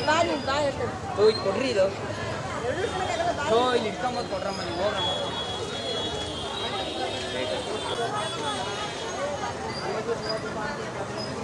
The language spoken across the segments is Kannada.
ಬಾ ನೀನು ಬಾ ಹೇಳ್ತೇನೆ ಓ ಇದು ಕೊಡ್ರಿ ಇದು ಓ ಇಲ್ಲಿ ಇಟ್ಕೊಂಬೋದು ಕೊಡ್ರಮ್ಮ ನೀವು ಹೋಗ್ರಮ್ಮ ಅನ್ಯ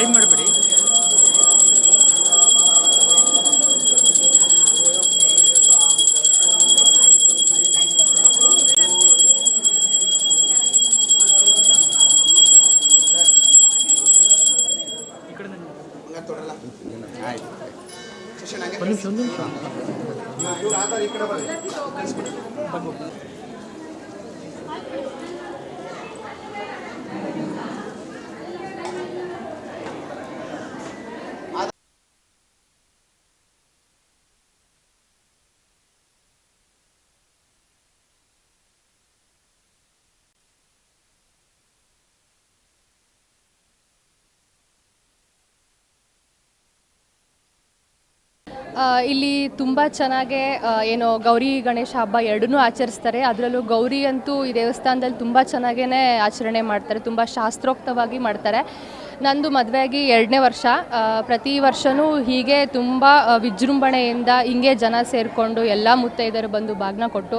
ಕೈ ಮಾಡಬೇಡಿ. ಒಂದು ನಿಮಿಷ ಒಂದು ನಿಮಿಷ. ಇಲ್ಲಿ ತುಂಬ ಚೆನ್ನಾಗೆ ಏನು ಗೌರಿ ಗಣೇಶ ಹಬ್ಬ ಎರಡನ್ನೂ ಆಚರಿಸ್ತಾರೆ. ಅದರಲ್ಲೂ ಗೌರಿ ಅಂತೂ ಈ ದೇವಸ್ಥಾನದಲ್ಲಿ ತುಂಬ ಚೆನ್ನಾಗೇ ಆಚರಣೆ ಮಾಡ್ತಾರೆ, ತುಂಬ ಶಾಸ್ತ್ರೋಕ್ತವಾಗಿ ಮಾಡ್ತಾರೆ. ನಂದು ಮದುವೆಯಾಗಿ ಎರಡನೇ ವರ್ಷ. ಪ್ರತಿ ವರ್ಷವೂ ಹೀಗೆ ತುಂಬ ವಿಜೃಂಭಣೆಯಿಂದ ಹಿಂಗೆ ಜನ ಸೇರಿಕೊಂಡು ಎಲ್ಲ ಮುತ್ತೈದರು ಬಂದು ಬಾಗ್ನ ಕೊಟ್ಟು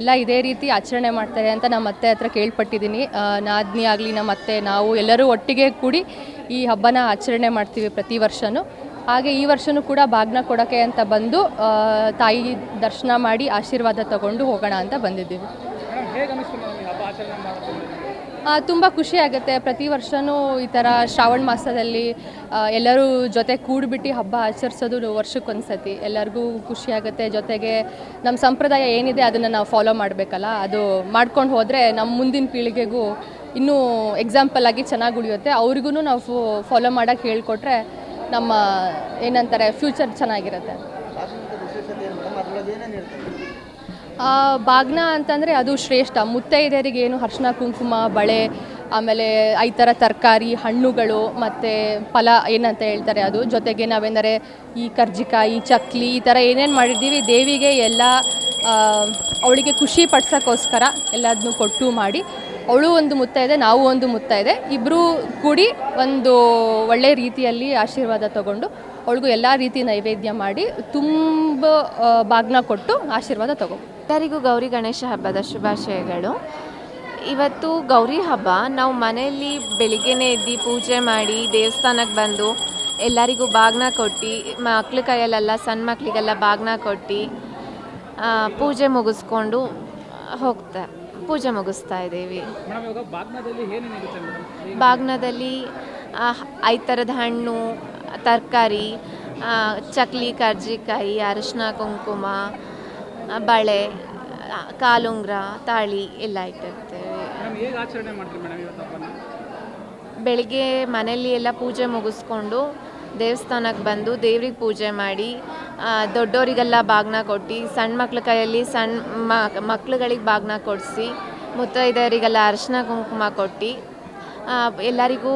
ಎಲ್ಲ ಇದೇ ರೀತಿ ಆಚರಣೆ ಮಾಡ್ತಾರೆ ಅಂತ ನಮ್ಮ ಅತ್ತೆ ಹತ್ರ ಕೇಳ್ಪಟ್ಟಿದ್ದೀನಿ. ನಾದಿನಿ ಆಗಲಿ, ನಮ್ಮ ಅತ್ತೆ, ನಾವು ಎಲ್ಲರೂ ಒಟ್ಟಿಗೆ ಕೂಡಿ ಈ ಹಬ್ಬನ ಆಚರಣೆ ಮಾಡ್ತೀವಿ ಪ್ರತಿ ವರ್ಷವೂ ಹಾಗೆ ಈ ವರ್ಷನೂ ಕೂಡ ಬಾಗ್ನ ಕೊಡೋಕ್ಕೆ ಅಂತ ಬಂದು ತಾಯಿ ದರ್ಶನ ಮಾಡಿ ಆಶೀರ್ವಾದ ತಗೊಂಡು ಹೋಗೋಣ ಅಂತ ಬಂದಿದ್ದೀವಿ. ತುಂಬ ಖುಷಿ ಆಗುತ್ತೆ. ಪ್ರತಿ ವರ್ಷವೂ ಈ ಥರ ಶ್ರಾವಣ ಮಾಸದಲ್ಲಿ ಎಲ್ಲರೂ ಜೊತೆ ಕೂಡಿಬಿಟ್ಟು ಹಬ್ಬ ಆಚರಿಸೋದು ವರ್ಷಕ್ಕೊಂದ್ಸತಿ. ಎಲ್ಲರಿಗೂ ಖುಷಿ ಆಗುತ್ತೆ. ಜೊತೆಗೆ ನಮ್ಮ ಸಂಪ್ರದಾಯ ಏನಿದೆ ಅದನ್ನು ನಾವು ಫಾಲೋ ಮಾಡಬೇಕಲ್ಲ? ಅದು ಮಾಡ್ಕೊಂಡು ಹೋದರೆ ನಮ್ಮ ಮುಂದಿನ ಪೀಳಿಗೆಗೂ ಇನ್ನೂ ಎಕ್ಸಾಂಪಲ್ ಆಗಿ ಚೆನ್ನಾಗಿ ಉಳಿಯುತ್ತೆ. ಅವ್ರಿಗೂ ನಾವು ಫಾಲೋ ಮಾಡೋಕ್ಕೆ ಹೇಳ್ಕೊಟ್ರೆ ನಮ್ಮ ಏನಂತಾರೆ ಫ್ಯೂಚರ್ ಚೆನ್ನಾಗಿರುತ್ತೆ. ಬಾಗ್ನ ಅಂತಂದರೆ ಅದು ಶ್ರೇಷ್ಠ. ಮುತ್ತೈದೆಯರಿಗೆ ಏನು ಅರ್ಶಿನ, ಕುಂಕುಮ, ಬಳೆ, ಆಮೇಲೆ ಈ ಥರ ತರಕಾರಿ, ಹಣ್ಣುಗಳು, ಮತ್ತು ಫಲ ಏನಂತ ಹೇಳ್ತಾರೆ ಅದು. ಜೊತೆಗೆ ನಾವೇನಾರೆ ಈ ಕರ್ಜಿಕಾಯಿ, ಚಕ್ಲಿ ಈ ಥರ ಏನೇನು ಮಾಡಿದ್ದೀವಿ ದೇವಿಗೆ ಎಲ್ಲ ಅವಳಿಗೆ ಖುಷಿ ಪಡ್ಸೋಕ್ಕೋಸ್ಕರ ಎಲ್ಲದನ್ನೂ ಕೊಟ್ಟು ಮಾಡಿ. ಅವಳು ಒಂದು ಮುತ್ತೈದೆ ನಾವು ಒಂದು ಮುತ್ತೈದೆ ಇಬ್ಬರೂ ಕೂಡಿ ಒಂದು ಒಳ್ಳೆ ರೀತಿಯಲ್ಲಿ ಆಶೀರ್ವಾದ ತಗೊಂಡು ಅವಳಿಗೂ ಎಲ್ಲ ರೀತಿ ನೈವೇದ್ಯ ಮಾಡಿ ತುಂಬ ಭಾಗ್ನ ಕೊಟ್ಟು ಆಶೀರ್ವಾದ ತಗೊಂಡು ಎಲ್ಲರಿಗೂ ಗೌರಿ ಗಣೇಶ ಹಬ್ಬದ ಶುಭಾಶಯಗಳು. ಇವತ್ತು ಗೌರಿ ಹಬ್ಬ, ನಾವು ಮನೆಯಲ್ಲಿ ಬೆಳಿಗ್ಗೆನೇ ಎದ್ದು ಪೂಜೆ ಮಾಡಿ ದೇವಸ್ಥಾನಕ್ಕೆ ಬಂದು ಎಲ್ಲರಿಗೂ ಬಾಗ್ನ ಕೊಟ್ಟು, ಮಕ್ಳ ಕೈಯಲ್ಲೆಲ್ಲ ಸಣ್ಣ ಮಕ್ಕಳಿಗೆಲ್ಲ ಬಾಗ್ನ ಕೊಟ್ಟು ಪೂಜೆ ಮುಗಿಸ್ಕೊಂಡು ಹೋಗ್ತಾ ಪೂಜೆ ಮುಗಿಸ್ತಾ ಇದ್ದೀವಿ. ಬಾಗ್ನದಲ್ಲಿ ಐದು ಥರದ ಹಣ್ಣು ತರಕಾರಿ ಚಕ್ಲಿ ಕರ್ಜಿಕಾಯಿ ಅರಿಶಿನ ಕುಂಕುಮ ಬಳೆ ಕಾಲುಂಗ್ರ ತಾಳಿ ಎಲ್ಲ ಇಟ್ಟಿರ್ತೇವೆ. ಬೆಳಿಗ್ಗೆ ಮನೆಯಲ್ಲಿ ಎಲ್ಲ ಪೂಜೆ ಮುಗಿಸ್ಕೊಂಡು ದೇವಸ್ಥಾನಕ್ಕೆ ಬಂದು ದೇವ್ರಿಗೆ ಪೂಜೆ ಮಾಡಿ ದೊಡ್ಡೋರಿಗೆಲ್ಲ ಬಾಗ್ನ ಕೊಟ್ಟು ಸಣ್ಣ ಮಕ್ಳ ಕೈಯಲ್ಲಿ ಸಣ್ಣ ಮಕ್ಳುಗಳಿಗೆ ಬಾಗ್ನ ಕೊಡಿಸಿ, ಮುತ್ತೈದೆಯರಿಗೆಲ್ಲ ಅರಿಶಿನ ಕುಂಕುಮ ಕೊಟ್ಟು ಎಲ್ಲರಿಗೂ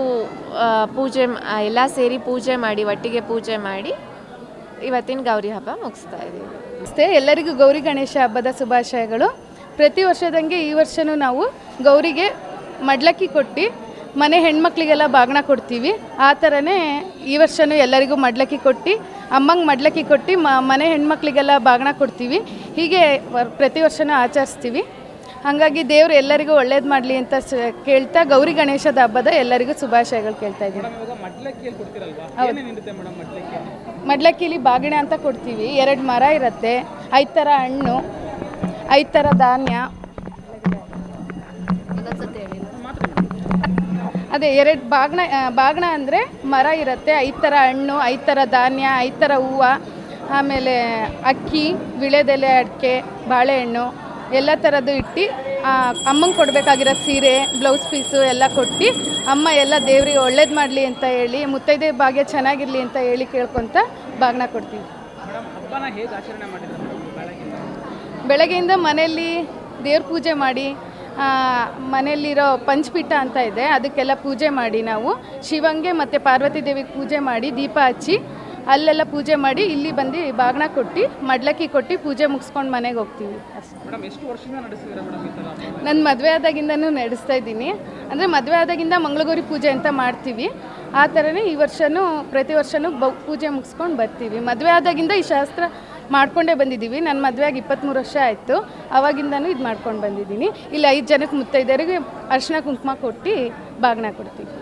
ಪೂಜೆ ಎಲ್ಲ ಸೇರಿ ಪೂಜೆ ಮಾಡಿ, ಒಟ್ಟಿಗೆ ಪೂಜೆ ಮಾಡಿ ಇವತ್ತಿನ ಗೌರಿ ಹಬ್ಬ ಮುಗಿಸ್ತಾ ಇದ್ದೀವಿ. ಅಷ್ಟೇ ಎಲ್ಲರಿಗೂ ಗೌರಿ ಗಣೇಶ ಹಬ್ಬದ ಶುಭಾಶಯಗಳು. ಪ್ರತಿ ವರ್ಷದಂಗೆ ಈ ವರ್ಷವೂ ನಾವು ಗೌರಿಗೆ ಮಡ್ಲಕ್ಕಿ ಕೊಟ್ಟು ಮನೆ ಹೆಣ್ಮಕ್ಳಿಗೆಲ್ಲ ಬಾಗ್ನ ಕೊಡ್ತೀವಿ. ಆ ಥರನೇ ಈ ವರ್ಷವೂ ಎಲ್ಲರಿಗೂ ಮಡ್ಲಕ್ಕಿ ಕೊಟ್ಟು ಅಮ್ಮಂಗೆ ಮಡ್ಲಕ್ಕಿ ಕೊಟ್ಟು ಮ ಮನೆ ಹೆಣ್ಮಕ್ಳಿಗೆಲ್ಲ ಬಾಗ್ನ ಕೊಡ್ತೀವಿ. ಹೀಗೆ ವರ್- ಪ್ರತಿ ವರ್ಷವೂ ಆಚರಿಸ್ತೀವಿ. ಹಾಗಾಗಿ ದೇವರು ಎಲ್ಲರಿಗೂ ಒಳ್ಳೇದು ಮಾಡಲಿ ಅಂತ ಸ- ಕೇಳ್ತಾ ಗೌರಿ ಗಣೇಶದ ಹಬ್ಬದ ಎಲ್ಲರಿಗೂ ಶುಭಾಶಯಗಳು ಕೇಳ್ತಾ ಇದ್ದೀನಿ. ಮೇಡಮ್ ಇವಾಗ ಮಡ್ಲಕ್ಕಿಯಲ್ಲಿ ಕೊಡ್ತೀರಲ್ವಾ? ಏನೇನಿರುತ್ತೆ ಮೇಡಮ್ ಮಡ್ಲಕ್ಕಿಯಲ್ಲಿ? ಮಡ್ಲಕ್ಕಿಲಿ ಬಾಗಿಣೆ ಅಂತ ಕೊಡ್ತೀವಿ. ಎರಡು ಮರ ಇರುತ್ತೆ ಐದು ಥರ ಹಣ್ಣು ಐದು ಥರ ಧಾನ್ಯ ಅದೇ ಎರಡು ಬಾಗ್ನ ಬಾಗ್ನ ಅಂದರೆ ಮರ ಇರುತ್ತೆ. ಐದು ಥರ ಹಣ್ಣು ಐದು ಥರ ಧಾನ್ಯ ಐದು ಥರ ಹೂವು ಆಮೇಲೆ ಅಕ್ಕಿ ವಿಳೆದೆಲೆ ಅಡಿಕೆ ಬಾಳೆಹಣ್ಣು ಎಲ್ಲ ಥರದ್ದು ಇಟ್ಟು ಅಮ್ಮಂಗೆ ಕೊಡಬೇಕಾಗಿರೋ ಸೀರೆ ಬ್ಲೌಸ್ ಪೀಸು ಎಲ್ಲ ಕೊಟ್ಟು ಅಮ್ಮ ಎಲ್ಲ ದೇವ್ರಿಗೆ ಒಳ್ಳೇದು ಮಾಡಲಿ ಅಂತ ಹೇಳಿ ಮುತ್ತೈದೆ ಭಾಗ್ಯ ಚೆನ್ನಾಗಿರಲಿ ಅಂತ ಹೇಳಿ ಕೇಳ್ಕೊತ ಬಾಗ್ನ ಕೊಡ್ತೀವಿ. ಬೆಳಗ್ಗೆಯಿಂದ ಮನೆಯಲ್ಲಿ ದೇವ್ರ ಪೂಜೆ ಮಾಡಿ ಮನೆಯಲ್ಲಿರೋ ಪಂಚಪೀಠ ಅಂತ ಇದೆ. ಅದಕ್ಕೆಲ್ಲ ಪೂಜೆ ಮಾಡಿ ನಾವು. ಶಿವಂಗೆ ಮತ್ತು ಪಾರ್ವತಿ ದೇವಿಗೆ ಪೂಜೆ ಮಾಡಿ ದೀಪ ಹಚ್ಚಿ ಅಲ್ಲೆಲ್ಲ ಪೂಜೆ ಮಾಡಿ ಇಲ್ಲಿ ಬಂದು ಬಾಗ್ನ ಕೊಟ್ಟು ಮಡ್ಲಕ್ಕಿ ಕೊಟ್ಟು ಪೂಜೆ ಮುಗಿಸ್ಕೊಂಡು ಮನೆಗೆ ಹೋಗ್ತೀವಿ. ನನ್ನ ಮದುವೆ ಆದಾಗಿಂದನೂ ನಡೆಸ್ತಾ ಇದ್ದೀನಿ. ಅಂದರೆ ಮದುವೆ ಆದಾಗಿಂದ ಮಂಗಳಗೌರಿ ಪೂಜೆ ಅಂತ ಮಾಡ್ತೀವಿ. ಆ ಥರನೇ ಈ ವರ್ಷವೂ ಪ್ರತಿ ವರ್ಷವೂ ಬ ಪೂಜೆ ಮುಗಿಸ್ಕೊಂಡು ಬರ್ತೀವಿ. ಮದುವೆ ಆದಾಗಿಂದ ಈ ಶಾಸ್ತ್ರ ಮಾಡ್ಕೊಂಡೇ ಬಂದಿದ್ದೀವಿ. ನನ್ನ ಮದುವೆಯಾಗಿ ಇಪ್ಪತ್ತ್ಮೂರು ವರ್ಷ ಆಯಿತು. ಅವಾಗಿಂದನೂ ಇದು ಮಾಡ್ಕೊಂಡು ಬಂದಿದ್ದೀನಿ. ಇಲ್ಲಿ, ಐದು ಜನಕ್ಕೆ ಮುತ್ತೈದರಿಗೆ ಅರಿಶಿನ ಕುಂಕುಮ ಕೊಟ್ಟು ಬಾಗಿನ ಕೊಡ್ತೀವಿ.